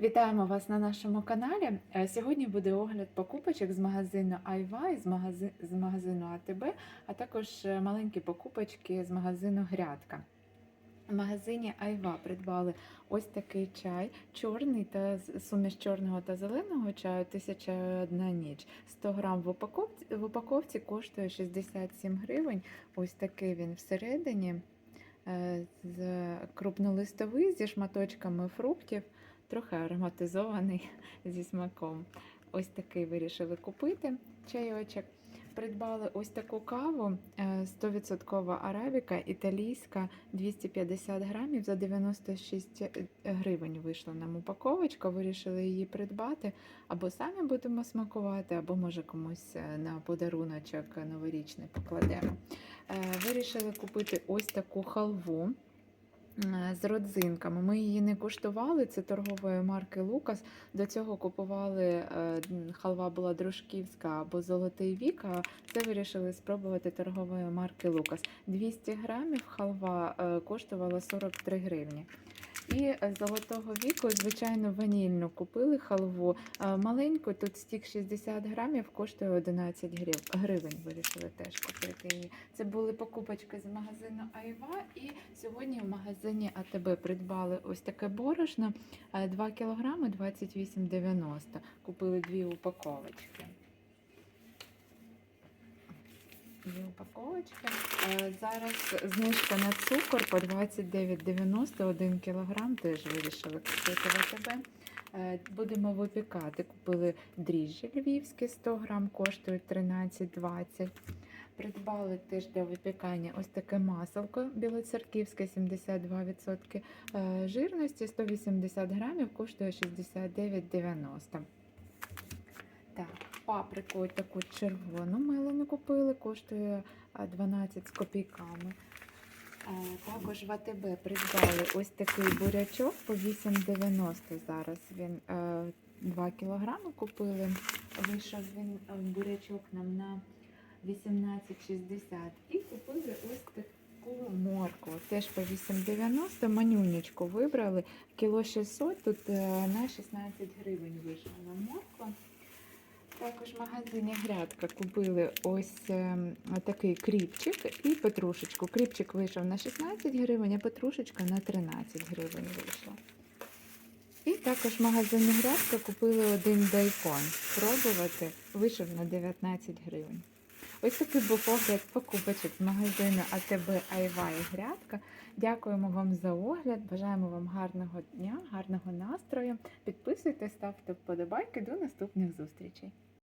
Вітаємо вас на нашому каналі. Е, Сьогодні буде огляд покупочок з магазину Айва і з магазину, АТБ, а також е, маленькі покупочки з магазину Грядка. В магазині Айва придбали ось такий чай, чорний та суміш чорного та зеленого чаю 1001 ніч. 100 грам в упаковці, в упаковці коштує 67 гривень. Ось такий він всередині. е, крупнолистовий зі шматочками фруктів трохи ароматизований зі смаком. Ось такий вирішили купити чайочок. Придбали ось таку каву е, 100% арабіка, італійська 250 грамів за 96 гривень вийшла нам упаковочка. Вирішили її придбати. Або самі будемо смакувати, або може комусь е, на подаруночок новорічний покладемо. Е, Вирішили купити ось таку халву е, з родзинками. Ми її не куштували, це торгової марки Лукас. До цього купували е, халва була дружківська або золотий вік. А це вирішили спробувати торгової марки Лукас. 200 грамів халва е, коштувала 43 гривні. І е, золотого віку, звичайно, ванільну купили халву. Маленьку, тут стік 60 грамів, коштує 11 грив- гривень. Вирішили теж купити її. Це були покупочки з магазину Айва. І сьогодні в магазині АТБ придбали ось таке борошно е, 2 кг 28,90. Купили дві упаковочки. Дві упаковочки. Е, Зараз знижка на цукор по 29,90 1 кг. Теж вирішили купити АТБ. Е, Будемо випікати. Купили дріжджі львівські 100 грам, коштують 13,20. Придбали теж для випікання ось таке маселко білоцерківське 72% е, жирності, 180 грамів, коштує 69,90. Так, паприку таку червону мелену купили, коштує 12 з копійками. Е, Також в АТБ придбали ось такий бурячок по 8,90 зараз. Він е, 2 кілограми купили. Вийшов він е, бурячок нам на 18,60. І купили ось таку моркву. Теж по 8,90. Манюнечку вибрали. Кіло 600, тут е, на 16 гривень вийшла морква. Також в магазині Грядка купили ось ем, такий кріпчик і петрушечку. Кріпчик вийшов на 16 гривень, а петрушечка на 13 гривень вийшла. І також в магазині Грядка купили один дайкон. Пробувати вийшов на 19 гривень. Ось такий був огляд покупочок з магазину АТБ Айва і Грядка. Дякуємо вам за огляд. Бажаємо вам гарного дня, гарного настрою. Підписуйтесь, ставте вподобайки. До наступних зустрічей.